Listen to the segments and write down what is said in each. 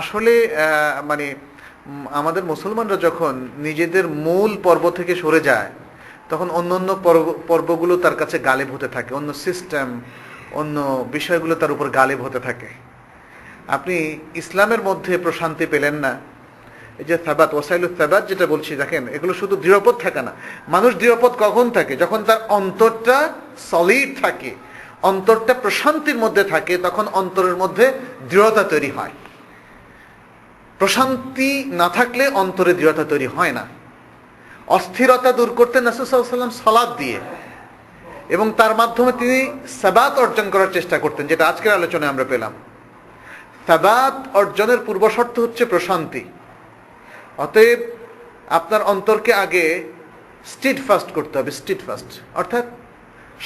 আসলে মানে আমাদের মুসলমানরা যখন নিজেদের মূল পর্ব থেকে সরে যায়, তখন অন্য অন্য পর্ব, পর্বগুলো তার কাছে গালেব হতে থাকে। অন্য সিস্টেম অন্য বিষয়গুলো তার উপর গালেব হতে থাকে। আপনি ইসলামের মধ্যে প্রশান্তি পেলেন না। এই যে সাবাত ওসাইল সাবাত যেটা বলছি, দেখেন, এগুলো শুধু দৃঢ়পদ থাকে না। মানুষ দৃঢ়পদ কখন থাকে? যখন তার অন্তরটা সলিড থাকে, অন্তরটা প্রশান্তির মধ্যে থাকে, তখন অন্তরের মধ্যে দৃঢ়তা তৈরি হয়। প্রশান্তি না থাকলে অন্তরে দৃঢ়তা তৈরি হয় না। অস্থিরতা দূর করতে নাসুসাল্লাম সলাদ দিয়ে এবং তার মাধ্যমে তিনি সাবাত অর্জন করার চেষ্টা করতেন, যেটা আজকের আলোচনায় আমরা পেলাম। সাবাত অর্জনের পূর্বশর্ত হচ্ছে প্রশান্তি। অতএব আপনার অন্তরকে আগে স্ট্রিট ফাস্ট করতে হবে স্ট্রিট ফাস্ট অর্থাৎ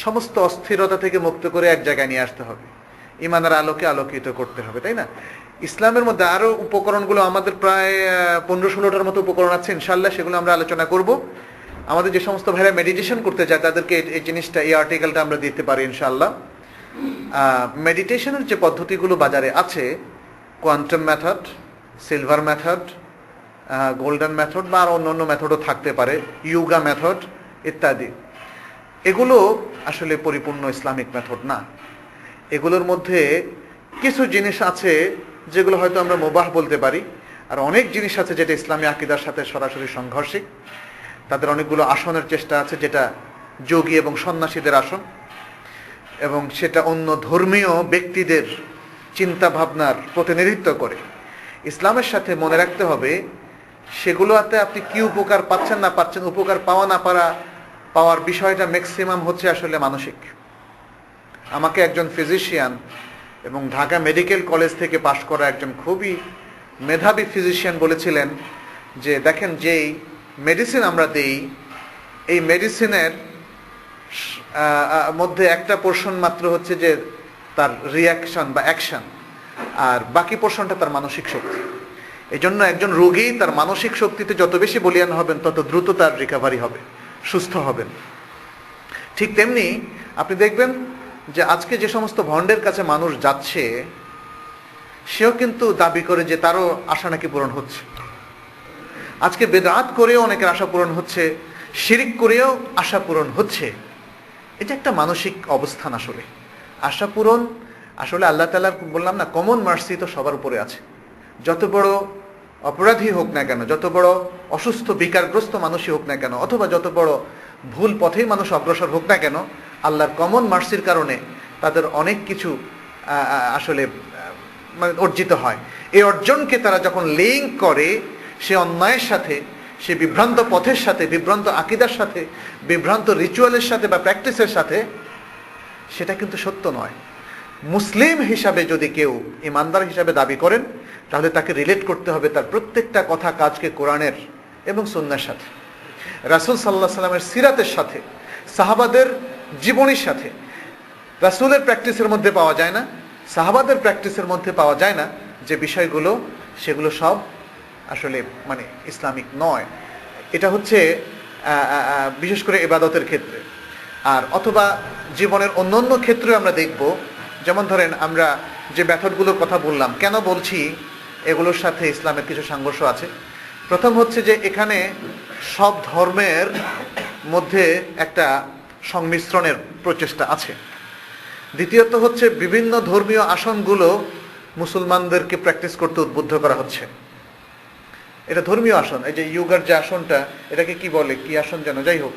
সমস্ত অস্থিরতা থেকে মুক্ত করে এক জায়গায় নিয়ে আসতে হবে। ইমানের আলোকে আলোকিত করতে হবে, তাই না? ইসলামের মধ্যে আরও উপকরণগুলো আমাদের প্রায় পনেরো ষোলোটার মতো উপকরণ আছে ইনশাল্লাহ সেগুলো আমরা আলোচনা করব। আমাদের যে সমস্ত ভাইরা মেডিটেশন করতে চায়, তাদেরকে এই- এই জিনিসটা, এই আর্টিকেলটা আমরা দিতে পারি ইনশাল্লাহ মেডিটেশনের যে পদ্ধতিগুলো বাজারে আছে quantum method silver method golden method বা আর অন্য অন্য মেথডও থাকতে পারে ইয়োগা মেথড ইত্যাদি। এগুলো আসলে পরিপূর্ণ ইসলামিক মেথড না। এগুলোর মধ্যে কিছু জিনিস আছে যেগুলো হয়তো আমরা মোবাহ বলতে পারি। আর অনেক জিনিস আছে যেটা ইসলামী আকিদার সাথে সরাসরি সংঘর্ষিক। তাদের অনেকগুলো আসনের চেষ্টা আছে যেটা যোগী এবং সন্ন্যাসীদের আসন। এবং সেটা অন্য ধর্মীয় ব্যক্তিদের চিন্তা ভাবনার প্রতিনিধিত্ব করে। ইসলামের সাথে মনে রাখতে হবে, সেগুলোতে আপনি কি উপকার পাচ্ছেন না পাচ্ছেন, উপকার পাওয়া না পারা, পাওয়ার বিষয়টা ম্যাক্সিমাম হচ্ছে আসলে মানসিক। আমাকে একজন ফিজিশিয়ান এবং ঢাকা মেডিকেল কলেজ থেকে পাশ করা একজন খুবই মেধাবী ফিজিশিয়ান বলেছিলেন যে, দেখেন, যেই মেডিসিন আমরা দেই, এই মেডিসিনের মধ্যে একটা পোর্শন মাত্র হচ্ছে যে তার রিয়াকশন বা অ্যাকশন আর বাকি পোর্শনটা তার মানসিক শক্তি। এই জন্য একজন রোগী তার মানসিক শক্তিতে যত বেশি বলিয়ান হবেন, তত দ্রুত তার রিকভারি হবে, সুস্থ হবেন। ঠিক তেমনি আপনি দেখবেন যে আজকে যে সমস্ত ভণ্ডের কাছে মানুষ যাচ্ছে, সেও কিন্তু দাবি করে যে তারও আশা নাকি পূরণ হচ্ছে। আজকে বেদাত করেও অনেকের আশা পূরণ হচ্ছে, শিরিক করেও আশা পূরণ হচ্ছে। এটা একটা মানসিক অবস্থান আসলে। আশা পূরণ, আসলে আল্লাহ তালা বললাম না কমন মার্সি তো সবার উপরে আছে। যত বড় অপরাধী হোক না কেন, যত বড় অসুস্থ, বিকারগ্রস্ত মানুষই হোক না কেন, অথবা যত বড় ভুল পথেই মানুষ অগ্রসর হোক না কেন আল্লাহর কমন মার্সির কারণে তাদের অনেক কিছু আসলে মানে অর্জিত হয়। এই অর্জনকে তারা যখন লিঙ্ক করে, সে অন্যায়ের সাথে, সে বিভ্রান্ত পথের সাথে, বিভ্রান্ত আকিদার সাথে, বিভ্রান্ত রিচুয়ালের সাথে বা প্র্যাকটিসের সাথে, সেটা কিন্তু সত্য নয়। মুসলিম হিসাবে যদি কেউ ইমানদার হিসাবে দাবি করেন, তাহলে তাকে রিলেট করতে হবে তার প্রত্যেকটা কথা কাজকে কোরআনের এবং সন্ন্যার সাথে। রাসুল সাল্লাহ সাল্লামের সিরাতের সাথে, সাহাবাদের জীবনীর সাথে। রাসুলের প্র্যাকটিসের মধ্যে পাওয়া যায় না, সাহাবাদের প্র্যাকটিসের মধ্যে পাওয়া যায় না যে বিষয়গুলো, সেগুলো সব আসলে মানে ইসলামিক নয়। এটা হচ্ছে বিশেষ করে এবাদতের ক্ষেত্রে। আর অথবা জীবনের অন্য অন্য ক্ষেত্রে আমরা দেখব, যেমন ধরেন আমরা যে মেথডগুলোর কথা বললাম, কেন বলছি এগুলোর সাথে ইসলামের কিছু সংঘর্ষ আছে? প্রথম হচ্ছে যে এখানে সব ধর্মের মধ্যে একটা সংমিশ্রণের প্রচেষ্টা আছে। দ্বিতীয়ত হচ্ছে বিভিন্ন ধর্মীয় আসনগুলো মুসলমানদেরকে প্র্যাকটিস করতে উদ্বুদ্ধ করা হচ্ছে। এটা ধর্মীয় আসন এই যে ইয়োগার যে আসনটা এটাকে কি বলে? কি আসন যেন? যাই হোক।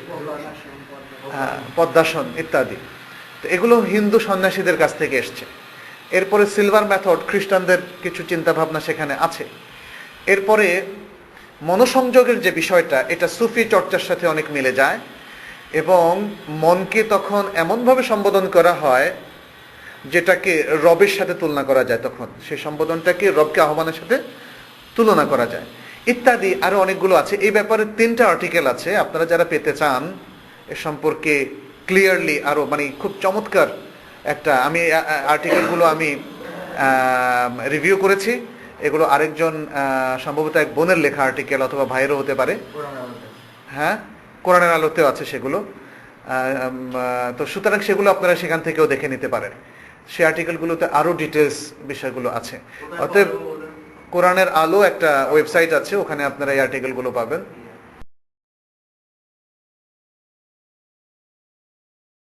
হ্যাঁ, পদ্মাসন ইত্যাদি। তো এগুলো হিন্দু সন্ন্যাসীদের কাছ থেকে এসছে। এরপরে সিলভার মেথড খ্রিস্টানদের কিছু চিন্তা ভাবনা সেখানে আছে। এরপরে মনোসংযোগের যে বিষয়টা এটা সুফি চর্চার সাথে অনেক মিলে যায়। এবং মনকে তখন এমনভাবে সম্বোধন করা হয় যেটাকে রবের সাথে তুলনা করা যায় তখন। সেই সম্বোধনটাকে রবকে আহ্বানের সাথে তুলনা করা যায়। ইত্যাদি আরও অনেকগুলো আছে। এই ব্যাপারে তিনটা আর্টিকেল আছে। আপনারা যারা পেতে চান এ সম্পর্কে ক্লিয়ারলি আরও মানে খুব চমৎকার একটা আমি আর্টিকেলগুলো আমি রিভিউ করেছি। এগুলো আরেকজন সম্ভবত এক বোনের লেখা আর্টিকেল অথবা ভাইয়েরও হতে পারে। হ্যাঁ? কোরআনের আলোতেও আছে সেগুলো। তো সুতরাং সেগুলো আপনারা সেখান থেকেও দেখে নিতে পারেন। সেই আর্টিকেলগুলোতে আরও ডিটেলস বিষয়গুলো আছে। অতএব কোরআনের আলো একটা ওয়েবসাইট আছে ওখানে আপনারা এই আর্টিকেলগুলো পাবেন।